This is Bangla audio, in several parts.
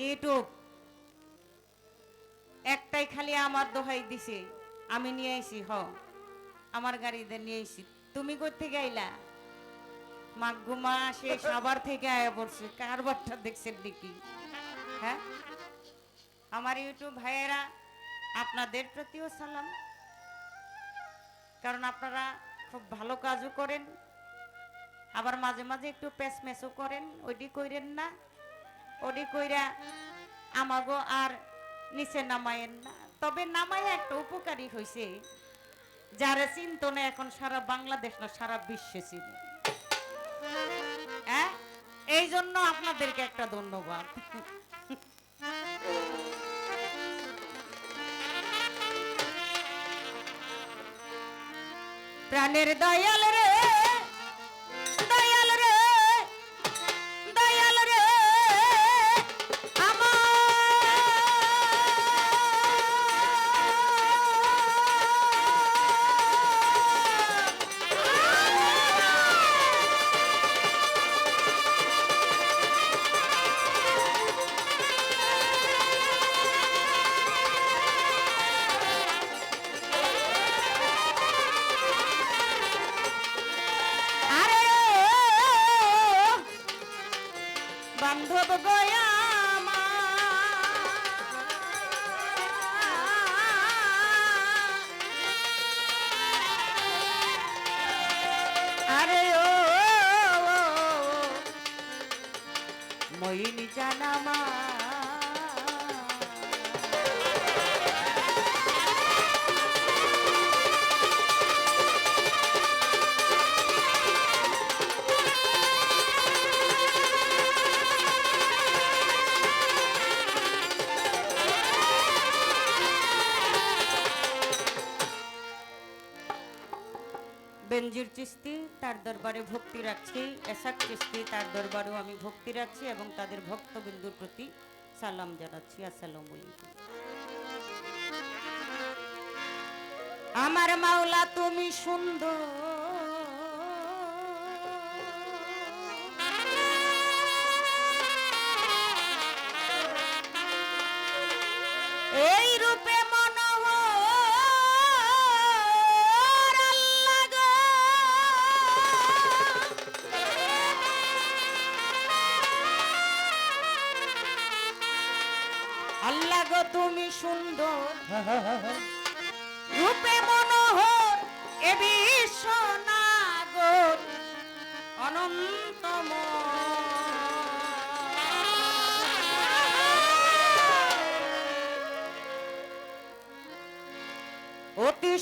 ইউটিউব। একটাই খালি আমার দোহাই দিছে, আমি নিয়ে আইছি, হ। আমার গাড়িতে নিয়ে আইছি। তুমি কোথেকে আইলা? মাগুমা সে সাবার থেকে আয়া পড়ছে, কারবারটা দেখছেন নাকি? হ্যাঁ? আমার ইউটিউব ভাইয়েরা, আপনাদের প্রতিও সালাম। কারণ আপনারা খুব ভালো কাজও করেন, আবার মাঝে মাঝে একটু প্যাস ম্যাসও করেন, ওইটি কইরেন না। ওটি কইরা আমাগো আর নিচে নামায়েন না। তবে নামায় একটা উপকারী হয়েছে যারা চিন্ত না এখন সারা বাংলাদেশ না, সারা বিশ্বে চিনে। হ্যাঁ? এই জন্য আপনাদেরকে একটা ধন্যবাদ। প্রাণের দয়াল বান্ধব গয়া বেনজির চিস্তি তার দরবারে ভক্তি রাখছি এসাক চিস্তি তার দরবারেও আমি ভক্তি রাখছি এবং তাদের ভক্তবিন্দুর প্রতি সালাম জানাচ্ছি। আসসালামু আমার মাওলা, তুমি সুন্দর।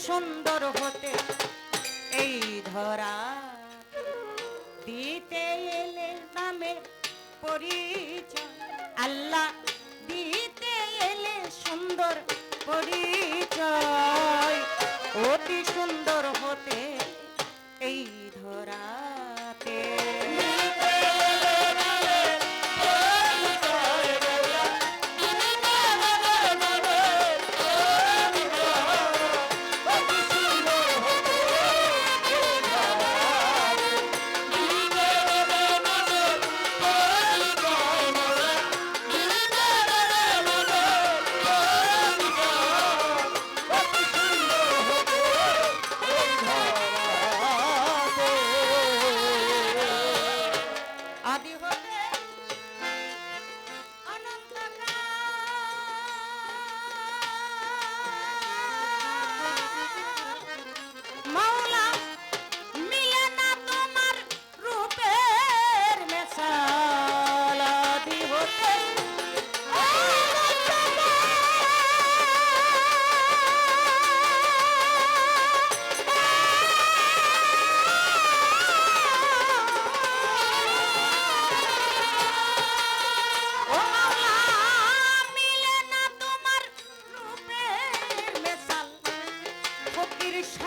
সুন্দর হতে। এই ধরা দিতে এলে নামে পরিচয়। আল্লাহ দিতে এলে সুন্দর পরিচয়। অতি সুন্দর হতে এই ধরাতে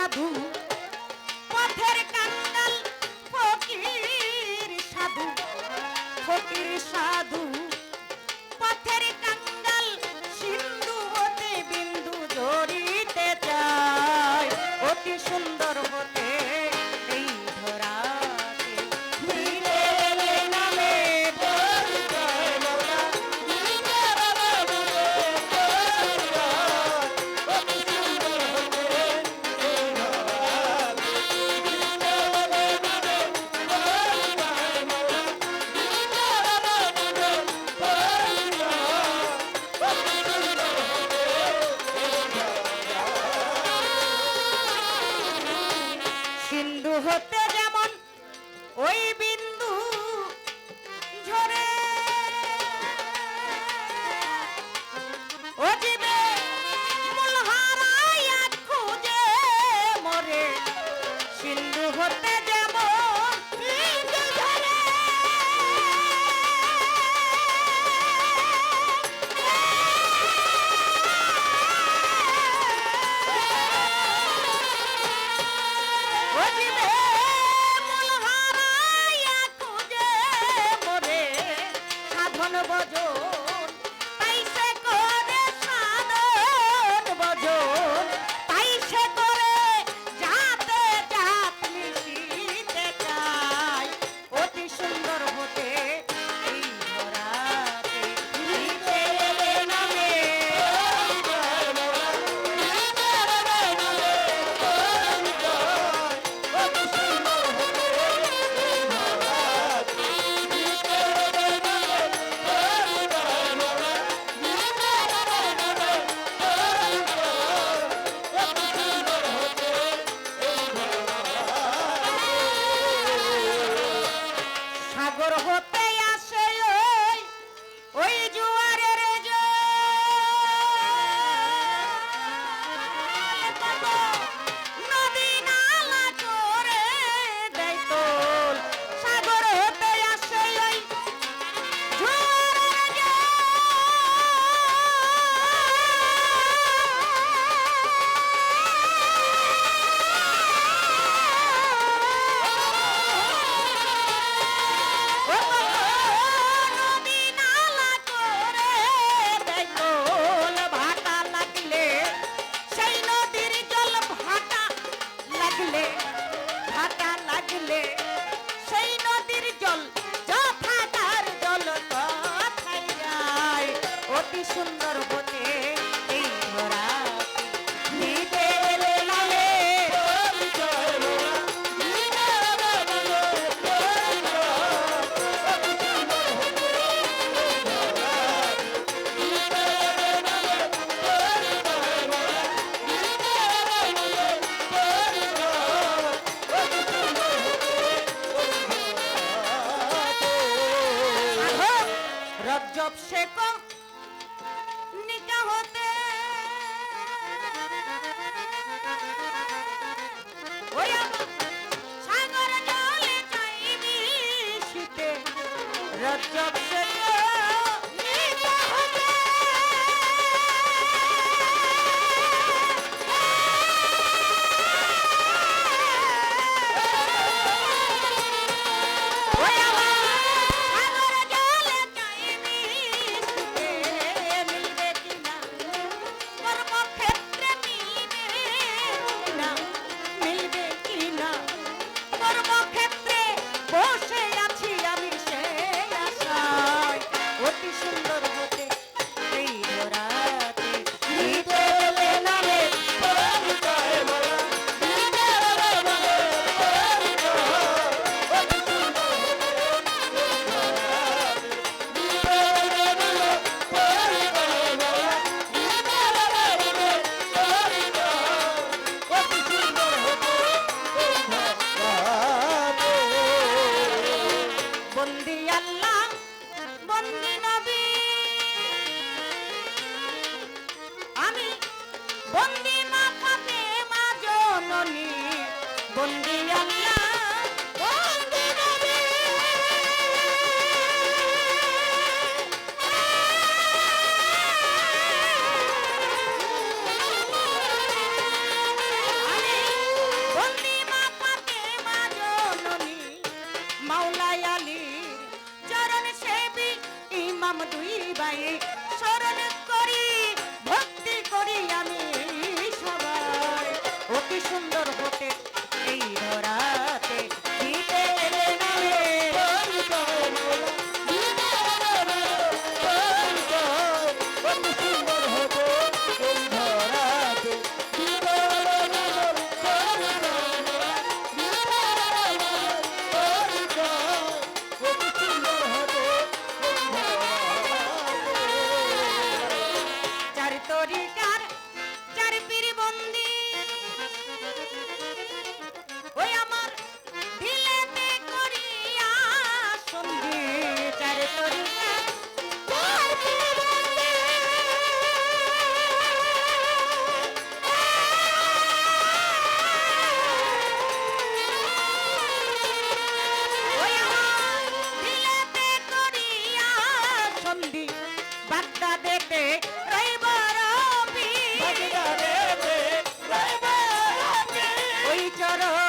সাধু বন্দি মা অতি সুন্দর হতে। Lord.